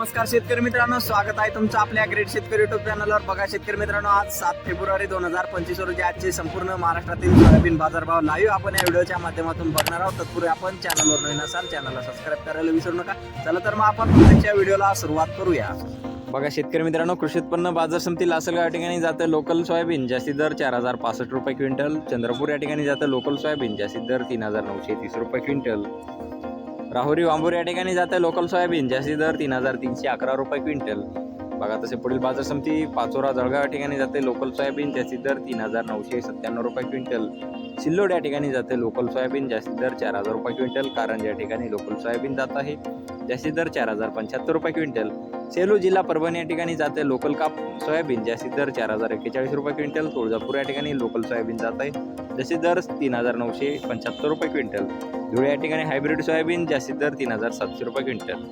नमस्कार शेतकरी मित्रांनो स्वागत आहे तुमचं आपल्या ग्रेट शेतकरी युट्यूब चॅनलवर बघा शेतकरी मित्रांनो आज सात फेब्रुवारी दोन हजार पंचवीस रोजी आजचे संपूर्ण महाराष्ट्रातील सोयाबीन बाजारभाव लाईव्ह आपण या व्हिडिओच्या माध्यमातून बघणार आहोत. तत्पूर्वी आपण चॅनलवर नवीन असाल चॅनलला सबस्क्राईब करायला विसरू नका. चला तर मग आपण आजच्या व्हिडिओला सुरुवात करूया. बघा शेतकरी मित्रांनो कृषी उत्पन्न बाजार समिती लासलगाव या ठिकाणी जातं लोकल सोयाबीन. जास्ती दर चार हजार पासष्ट रुपये क्विंटल. चंद्रपूर या ठिकाणी जातं लोकल सोयाबीन. जास्ती दर तीन हजार नऊशे तीस रुपये क्विंटल. राहुरी वांबूर या ठिकाणी जातं. लोकल सोयाबीन जास्तीत दर तीन हजार तीनशे अकरा रुपये क्विंटल. बघा तसे पुढील बाजार समिती पाचोरा जळगाव या ठिकाणी जाते. लोकल सोयाबीन ज्याची दर तीन हजार नऊशे सत्त्याण्णव रुपये क्विंटल. सिल्लोड या ठिकाणी जाते. लोकल सोयाबीन जास्ती दर चार हजार रुपये क्विंटल. कारंज या ठिकाणी लोकल सोयाबीन जात आहे. जास्तीत दर चार हजार पंच्याहत्तर रुपये क्विंटल. सेलू जिल्हा परभणी या ठिकाणी जाते. लोकल काप सोयाबीन जास्ती दर चार हजार एक्केचाळीस रुपये क्विंटल. तुळजापूर या ठिकाणी लोकल सोयाबीन जात आहे. जसे दर तीन हजार नऊशे पंच्याहत्तर रुपये क्विंटल. धुळे या ठिकाणी हायब्रिड सोयाबीन जास्तीत दर तीन हजार सातशे रुपये क्विंटल.